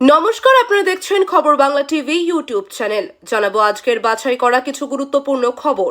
নমস্কার, আপনারা দেখছেন খবর বাংলা টিভি ইউটিউব চ্যানেল। জানাব আজকের বাছাই করা কিছু গুরুত্বপূর্ণ খবর।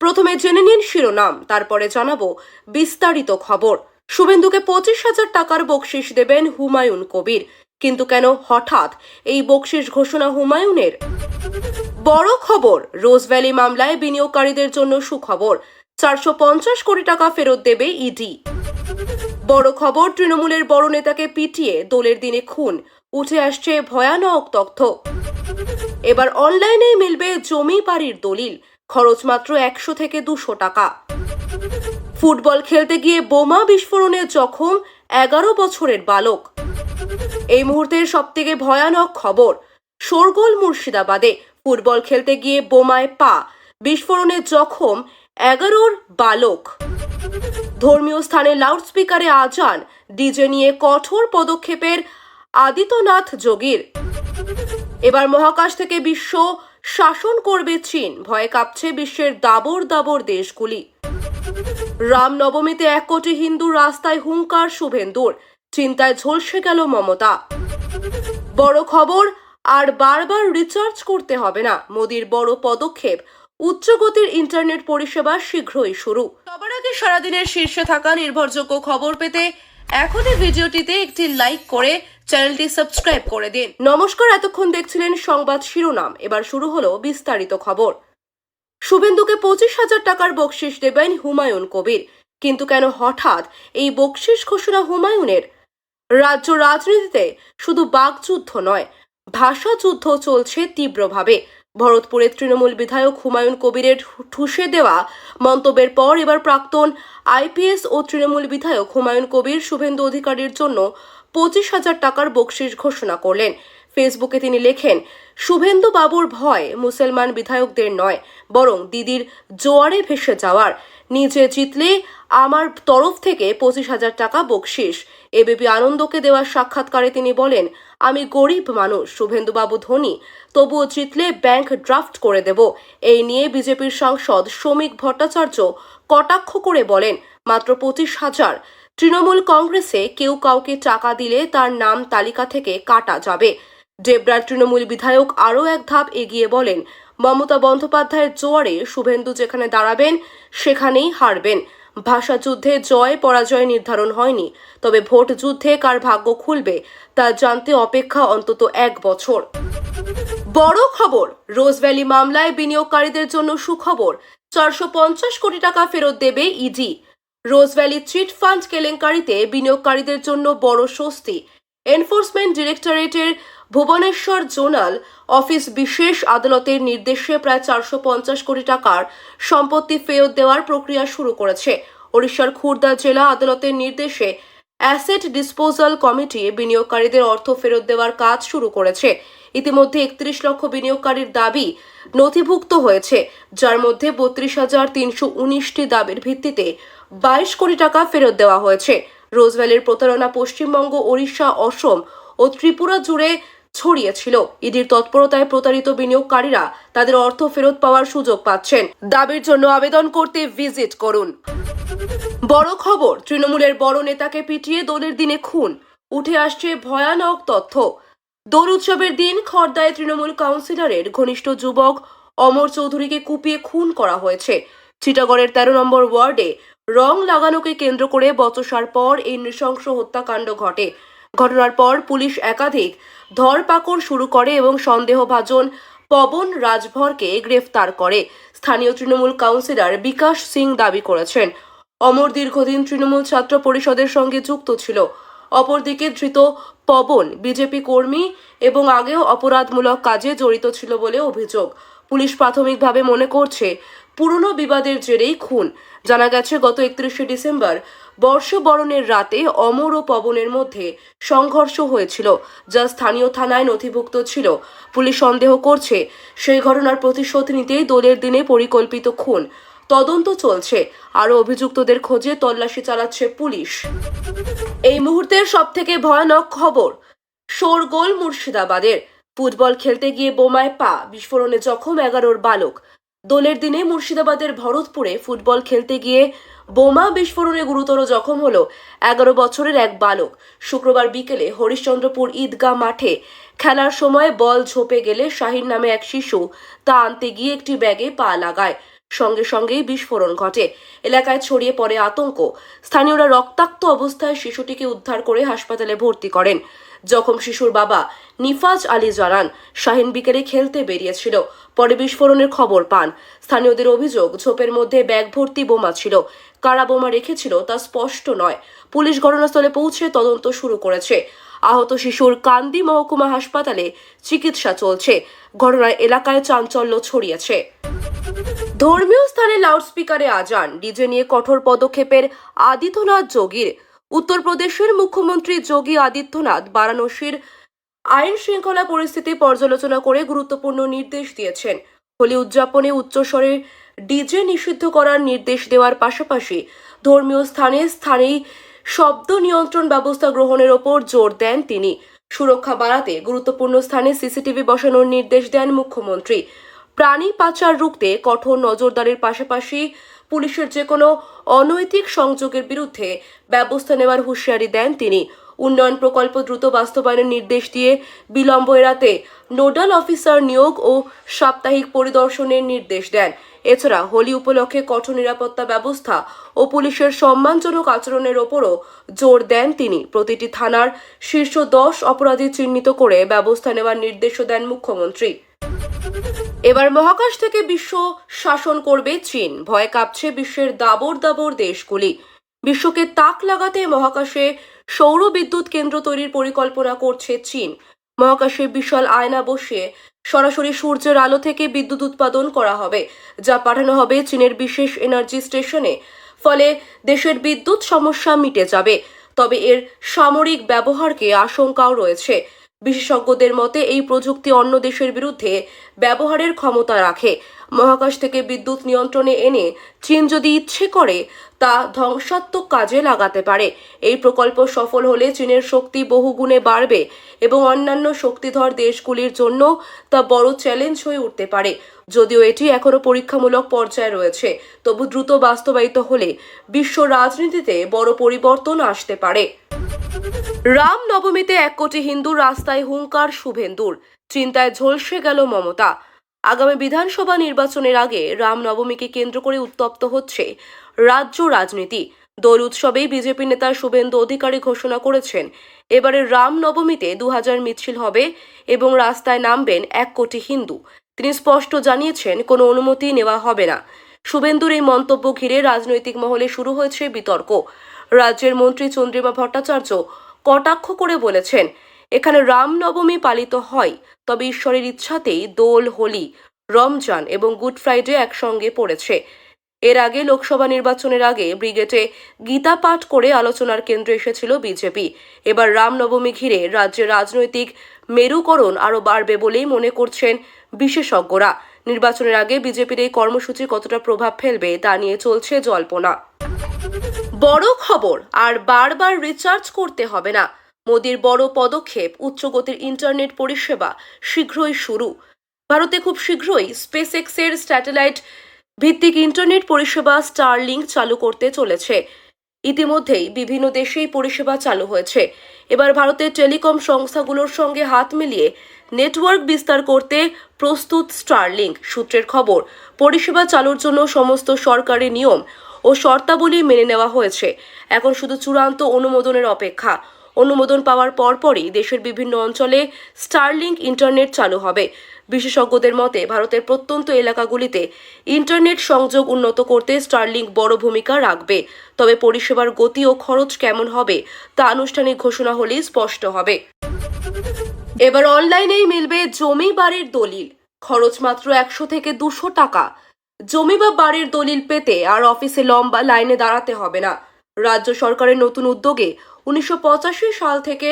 প্রথমে জেনে নিন শিরোনাম, তারপরে জানাব বিস্তারিত খবর। শুভেন্দুকে পঁচিশ হাজার টাকার বকশিস দেবেন হুমায়ুন কবির। কিন্তু কেন হঠাৎ এই বকশিস ঘোষণা হুমায়ুনের? বড় খবর, রোজ ভ্যালি মামলায় বিনিয়োগকারীদের জন্য সুখবর। চারশো পঞ্চাশ কোটি টাকা ফেরত দেবে ইডি। বড় খবর, তৃণমূলের বড় নেতাকে পিটিয়ে দোলের দিনে খুন। উঠে আসছে ভয়ানক তথ্য। এবার অনলাইনেই মিলবে জমি বাড়ির দলিল, খরচ মাত্র একশো থেকে দুশো টাকা। ফুটবল খেলতে গিয়ে বোমা বিস্ফোরণে জখম এগারো বছরের বালক। এই মুহূর্তের সবথেকে ভয়ানক খবর, শোরগোল মুর্শিদাবাদে। ফুটবল খেলতে গিয়ে বোমায় পা, বিস্ফোরণে জখম এগারোর বালক। ধর্মীয় স্থানে লাউডস্পিকারে আজান, ডিজে নিয়ে কঠোর পদক্ষেপের আদিত্যনাথ যোগীর। এবার মহাকাশ থেকে বিশ্ব শাসন করবে চীন। ভয়ে কাঁপছে বিশ্বের দাবর দাবর দেশগুলি। রামনবমীতে এক কোটি হিন্দু রাস্তায় হুঙ্কার শুভেন্দুর। চিন্তায় ঝলসে গেল মমতা। বড় খবর, আর বারবার রিচার্জ করতে হবে না। মোদির বড় পদক্ষেপ, উচ্চগতির ইন্টারনেট পরিষেবা শীঘ্রই শুরু। সবার আগে সারাদিনের শীর্ষে থাকা নির্ভরযোগ্য খবর পেতে এখনই ভিডিওটিতে একটি লাইক করে চ্যানেলটি সাবস্ক্রাইব করে দিন। নমস্কার, এতক্ষণ দেখছিলেন সংবাদ শিরোনাম। এবার শুরু হলো বিস্তারিত খবর। শুভেন্দুকে পঁচিশ হাজার টাকার বকশিস দেবেন হুমায়ুন কবির। কিন্তু কেন হঠাৎ এই বকশিস ঘোষণা হুমায়ুনের? রাজ্য রাজনীতিতে শুধু বাকযুদ্ধ নয়, ভাষা যুদ্ধ চলছে তীব্রভাবে। ভরতপুরের তৃণমূল বিধায়ক হুমায়ুন কবিরের ঠুসে দেওয়া মন্তব্যের পর এবার প্রাক্তন আইপিএস ও তৃণমূল বিধায়ক হুমায়ুন কবির শুভেন্দু অধিকারীর জন্য পঁচিশ হাজার টাকার বকশিস ঘোষণা করলেন। ফেসবুকে তিনি লেখেন, শুভেন্দু বাবুর ভয় মুসলমান বিধায়কদের নয়, বরং দিদির জোয়ারে ভেসে যাওয়ার। নিজে জিতলে আমার তরফ থেকে পঁচিশ হাজার টাকা বকশিস। এবিপি আনন্দকে দেওয়া সাক্ষাৎকারে তিনি বলেন, আমি গরিব মানুষ শুভেন্দুবাবু ধনী, তবুও জিতলে ব্যাংক ড্রাফট করে দেব। এই নিয়ে বিজেপির সাংসদ শ্রমিক ভট্টাচার্য কটাক্ষ করে বলেন, মাত্র পঁচিশ হাজার। তৃণমূল কংগ্রেসে কেউ কাউকে টাকা দিলে তার নাম তালিকা থেকে কাটা যাবে। ডেবরার তৃণমূল বিধায়ক আরও এক ধাপ এগিয়ে বলেন, মমতা বন্দ্যোপাধ্যায়ের জোয়ারে শুভেন্দু যেখানে দাঁড়াবেন, সেখানেই হারবেন। ভাষা যুদ্ধে জয়, পরাজয় নির্ধারণ হয়নি, তবে ভোট যুদ্ধে কার ভাগ্য খুলবে, তা জানতে অপেক্ষা অন্তত এক বছর। বড় খবর রোজভ্যালি মামলায় বিনিয়োগকারীদের জন্য সুখবর, চারশো পঞ্চাশ কোটি টাকা ফেরত দেবে ইডি। রোজভ্যালি চিট ফান্ড কেলেঙ্কারিতে বিনিয়োগকারীদের জন্য বড় স্বস্তি। এনফোর্সমেন্ট ডিরেক্টরেটের ভুবনেশ্বর জোনাল অফিস বিশেষ আদালতের নির্দেশে প্রায় চারশো পঞ্চাশ কোটি টাকার সম্পত্তি ফেরত দেওয়ার প্রক্রিয়া শুরু করেছে। ওড়িশার খুর্দা জেলা আদালতের নির্দেশে অ্যাসেট ডিসপোজাল কমিটি বিনিয়োগকারীদের অর্থ ফেরত দেওয়ার কাজ শুরু করেছে। ইতিমধ্যে একত্রিশ লক্ষ বিনিয়োগকারীর দাবি নথিভুক্ত হয়েছে, যার মধ্যে বত্রিশ হাজার তিনশো উনিশটি দাবির ভিত্তিতে বাইশ কোটি টাকা ফেরত দেওয়া হয়েছে। রোজভ্যালির প্রতারণা পশ্চিমবঙ্গ, ওড়িশা, অসম ও ত্রিপুরা জুড়ে ছড়িয়েছিল। ইডির তৎপরতায় প্রতারিত বিনিয়োগকারীরা তাদের অর্থ ফেরত পাওয়ার সুযোগ পাচ্ছেন। দাবির জন্য আবেদন করতে ভিজিট করুন। বড় খবর, তৃণমূলের বড় নেতাকে পিটিয়ে দোলের দিনে খুন। উঠে আসছে ভয়ানক তথ্য। দোল উৎসবের দিন খর্দায় তৃণমূল কাউন্সিলরের ঘনিষ্ঠ যুবক অমর চৌধুরীকে কুপিয়ে খুন করা হয়েছে। চিটাগড়ের তেরো নম্বর ওয়ার্ডে রং লাগানোকে কেন্দ্র করে বচসার পর এই নৃশংস হত্যাকাণ্ড ঘটে। ঘটনার পর পুলিশ একাধিক ধরপাকড় শুরু করে এবং সন্দেহভাজন পবন রাজভরকে গ্রেফতার করে। স্থানীয় তৃণমূল কাউন্সিলর বিকাশ সিং দাবি করেছেন, অমর দীর্ঘদিন তৃণমূল ছাত্র পরিষদের সঙ্গে যুক্ত ছিল। অপরদিকে ধৃত পবন বিজেপি কর্মী এবং আগেও অপরাধমূলক কাজে জড়িত ছিল বলে অভিযোগ। পুলিশ প্রাথমিকভাবে মনে করছে পুরনো বিবাদের জেরেই খুন। জানা গেছে, গত একত্রিশে ডিসেম্বর বর্ষবরণের রাতে অমর ও পবনের মধ্যে সংঘর্ষ হয়েছিল, যা স্থানীয় থানায় নথিভুক্ত ছিল। পুলিশ সন্দেহ করছে, সেই ঘটনার প্রতিশোধ নিতেই দোলের দিনে পরিকল্পিত খুন। তদন্ত চলছে, আরও অভিযুক্তদের খোঁজে তল্লাশি চালাচ্ছে পুলিশ। এই মুহূর্তের সব থেকে ভয়ানক খবর, শোরগোল মুর্শিদাবাদের। ফুটবল খেলতে গিয়ে বোমায় পা, বিস্ফোরণে জখম এগারোর বালক। দোলের দিনে মুর্শিদাবাদের ভরতপুরে ফুটবল খেলতে গিয়ে বোমা বিস্ফোরণে গুরুতর জখম হলো এগারো বছরের এক বালক। শুক্রবার বিকেলে হরিশ্চন্দ্রপুর ঈদগাহ মাঠে খেলার সময় বল ঝোপে গেলে শাহিন নামে এক শিশু তা আনতে গিয়ে একটি ব্যাগে পা লাগায়। সঙ্গে সঙ্গেই বিস্ফোরণ ঘটে। এলাকায় ছড়িয়ে পড়ে আতঙ্ক। স্থানীয়রা রক্তাক্ত অবস্থায় শিশুটিকে উদ্ধার করে হাসপাতালে ভর্তি করেন। জখম শিশুর বাবা নিফাজ আলী জানান শাহিন বিকেলে খেলতে বেরিয়েছিল, পরে বিস্ফোরণের খবর পান। স্থানীয়দের অভিযোগ, ঝোপের মধ্যে ব্যাগ ভর্তি বোমা ছিল। কারা বোমা রেখেছিল তা স্পষ্ট নয়। পুলিশ ঘটনাস্থলে পৌঁছে তদন্ত শুরু করেছে। আহত শিশুর কান্দি মহকুমা হাসপাতালে চিকিৎসা চলছে। ঘটনায় এলাকায় চাঞ্চল্য ছড়িয়েছে। ধর্মীয় স্থানে লাউডস্পিকারে আজান। ডিজে নিয়ে কঠোর পদক্ষেপের আদিত্যনাথ যোগীর উত্তরপ্রদেশের মুখ্যমন্ত্রী যোগী আদিত্যনাথ বারাণসীর আইন শৃঙ্খলা পরিস্থিতি পর্যালোচনা করে গুরুত্বপূর্ণ নির্দেশ দিয়েছেন। হোলি উদযাপনে উচ্চস্বরে ডিজে নিষিদ্ধ করার নির্দেশ দেওয়ার পাশাপাশি ধর্মীয় স্থানে স্থানেই শব্দ নিয়ন্ত্রণ ব্যবস্থা গ্রহণের ওপর জোর দেন তিনি। সুরক্ষা বাড়াতে গুরুত্বপূর্ণ স্থানে সিসিটিভি বসানোর নির্দেশ দেন মুখ্যমন্ত্রী। প্রাণী পাচার রুখতে কঠোর নজরদারির পাশাপাশি পুলিশের যে কোনো অনৈতিক সংযোগের বিরুদ্ধে ব্যবস্থা নেওয়ার হুঁশিয়ারি দেন তিনি। উন্নয়ন প্রকল্প দ্রুত বাস্তবায়নের নির্দেশ দিয়ে বিলম্ব এড়াতে নোডাল অফিসার নিয়োগ ও সাপ্তাহিক পরিদর্শনের নির্দেশ দেন। এছাড়া হোলি উপলক্ষে কঠোর নিরাপত্তা ব্যবস্থা ও পুলিশের সম্মানজনক আচরণের ওপরও জোর দেন তিনি। প্রতিটি থানার শীর্ষ দশ অপরাধী চিহ্নিত করে ব্যবস্থা নেওয়ার নির্দেশও দেন মুখ্যমন্ত্রী। এবার মহাকাশ থেকে বিশ্ব শাসন করবে চীন। ভয় কাঁপছে বিশ্বের দাবর দাবর দেশগুলি। বিশ্বকে তাক লাগাতে মহাকাশে সৌর বিদ্যুৎ কেন্দ্র তৈরির পরিকল্পনা করছে চীন। মহাকাশে বিশাল আয়না বসিয়ে সরাসরি সূর্যের আলো থেকে বিদ্যুৎ উৎপাদন করা হবে, যা পাঠানো হবে চীনের বিশেষ এনার্জি স্টেশনে। ফলে দেশের বিদ্যুৎ সমস্যা মিটে যাবে, তবে এর সামরিক ব্যবহারকে আশঙ্কাও রয়েছে। বিশেষজ্ঞদের মতে, এই প্রযুক্তি অন্য দেশের বিরুদ্ধে ব্যবহারের ক্ষমতা রাখে। মহাকাশ থেকে বিদ্যুৎ নিয়ন্ত্রণে এনে চীন যদি ইচ্ছে করে, তা ধ্বংসাত্মক কাজে লাগাতে পারে। এই প্রকল্প সফল হলে চীনের শক্তি বহুগুণে বাড়বে এবং অন্যান্য শক্তিধর দেশগুলির জন্য তা বড় চ্যালেঞ্জ হয়ে উঠতে পারে। যদিও এটি এখনও পরীক্ষামূলক পর্যায়ে রয়েছে, তবু দ্রুত বাস্তবায়িত হলে বিশ্ব রাজনীতিতে বড় পরিবর্তন আসতে পারে। রাম নবমীতে এক কোটি হিন্দু রাস্তায় হুঙ্কার শুভেন্দুর। চিন্তায় ঝলসে গেল মমতা। আগামী বিধানসভা নির্বাচনের আগে রাম নবমীকে কেন্দ্র করে উত্তপ্ত হচ্ছে রাজ্য রাজনীতি। দোল উৎসবেই বিজেপি নেতা শুভেন্দু অধিকারী ঘোষণা করেছেন, এবারে রাম নবমীতে দু হাজার মিছিল হবে এবং রাস্তায় নামবেন এক কোটি হিন্দু। তিনি স্পষ্ট জানিয়েছেন, কোনো অনুমতি নেওয়া হবে না। শুভেন্দুর এই মন্তব্য ঘিরে রাজনৈতিক মহলে শুরু হয়েছে বিতর্ক। রাজ্যের মন্ত্রী চন্দ্রিমা ভট্টাচার্য কটাক্ষ করে বলেছেন, এখানে রামনবমী পালিত হয়, তবে ঈশ্বরের ইচ্ছাতেই দোল, হোলি, রমজান এবং গুড ফ্রাইডে একসঙ্গে পড়েছে। এর আগে লোকসভা নির্বাচনের আগে ব্রিগেডে গীতা পাঠ করে আলোচনার কেন্দ্রে এসেছিল বিজেপি। এবার রামনবমী ঘিরে রাজ্যের রাজনৈতিক মেরুকরণ আরও বাড়বে বলেই মনে করছেন বিশেষজ্ঞরা। নির্বাচনের আগে বিজেপির এই কর্মসূচি কতটা প্রভাব ফেলবে তা নিয়ে চলছে জল্পনা। বড় খবর, আর বারবার রিচার্জ করতে হবে না। মোদির বড় পদক্ষেপ, উচ্চগতির ইন্টারনেট পরিষেবা শীঘ্রই শুরু। ভারতে খুব শীঘ্রই স্পেস এক্সের স্যাটেলাইট ভিত্তিক ইন্টারনেট পরিষেবা স্টারলিংক চালু করতে চলেছে। ইতিমধ্যেই বিভিন্ন দেশেই পরিষেবা চালু হয়েছে। এবার ভারতের টেলিকম সংস্থাগুলোর সঙ্গে হাত মিলিয়ে নেটওয়ার্ক বিস্তার করতে প্রস্তুত স্টারলিংক সূত্রের খবর। পরিষেবা চালুর জন্য সমস্ত সরকারি নিয়ম ও শর্তাবলী মেনে নেওয়া হয়েছে। এখন শুধু চূড়ান্ত অনুমোদনের অপেক্ষা। অনুমোদন পাওয়ার পরপরই দেশের বিভিন্ন অঞ্চলে স্টারলিংক ইন্টারনেট চালু হবে। বিশেষজ্ঞদের মতে, ভারতের প্রত্যন্ত এলাকাগুলিতে ইন্টারনেট সংযোগ উন্নত করতে স্টারলিংক বড় ভূমিকা রাখবে। তবে পরিষেবার গতি ও খরচ কেমন হবে তা আনুষ্ঠানিক ঘোষণা হলেই স্পষ্ট হবে। এবার অনলাইনেই মিলবে জমি বাড়ির দলিল। খরচ মাত্র একশো থেকে দুশো টাকা। জমি বা বাড়ির দলিল পেতে আর অফিসে লম্বা লাইনে দাঁড়াতে হবে না। রাজ্য সরকারের নতুন উদ্যোগে উনিশশো পঁচাশি সাল থেকে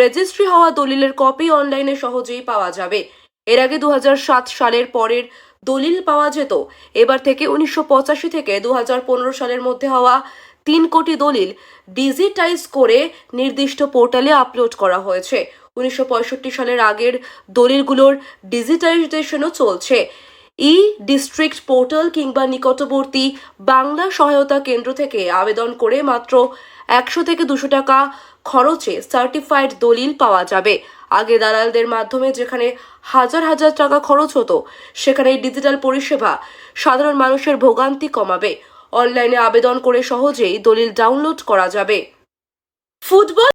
রেজিস্ট্রি হওয়া দলিলের কপি অনলাইনে সহজেই পাওয়া যাবে। এর আগে দু হাজার সাত সালের পরের দলিল পাওয়া যেত। এবার থেকে উনিশশো পঁচাশি থেকে দু হাজার পনেরো সালের মধ্যে হওয়া তিন কোটি দলিল ডিজিটাইজ করে নির্দিষ্ট পোর্টালে আপলোড করা হয়েছে। উনিশশো পঁয়ষট্টি সালের আগের দলিলগুলোর ডিজিটাইজেশনও চলছে। ই ডিস্ট্রিক্ট পোর্টাল কিংবা নিকটবর্তী বাংলা সহায়তা কেন্দ্র থেকে আবেদন করে মাত্র একশো থেকে দুশো টাকা খরচে সার্টিফাইড দলিল পাওয়া যাবে। আগে দালালদের মাধ্যমে যেখানে হাজার হাজার টাকা খরচ হতো, সেখানে ডিজিটাল পরিষেবা সাধারণ মানুষের ভোগান্তি কমাবে। অনলাইনে আবেদন করে সহজেই দলিল ডাউনলোড করা যাবে। ফুটবল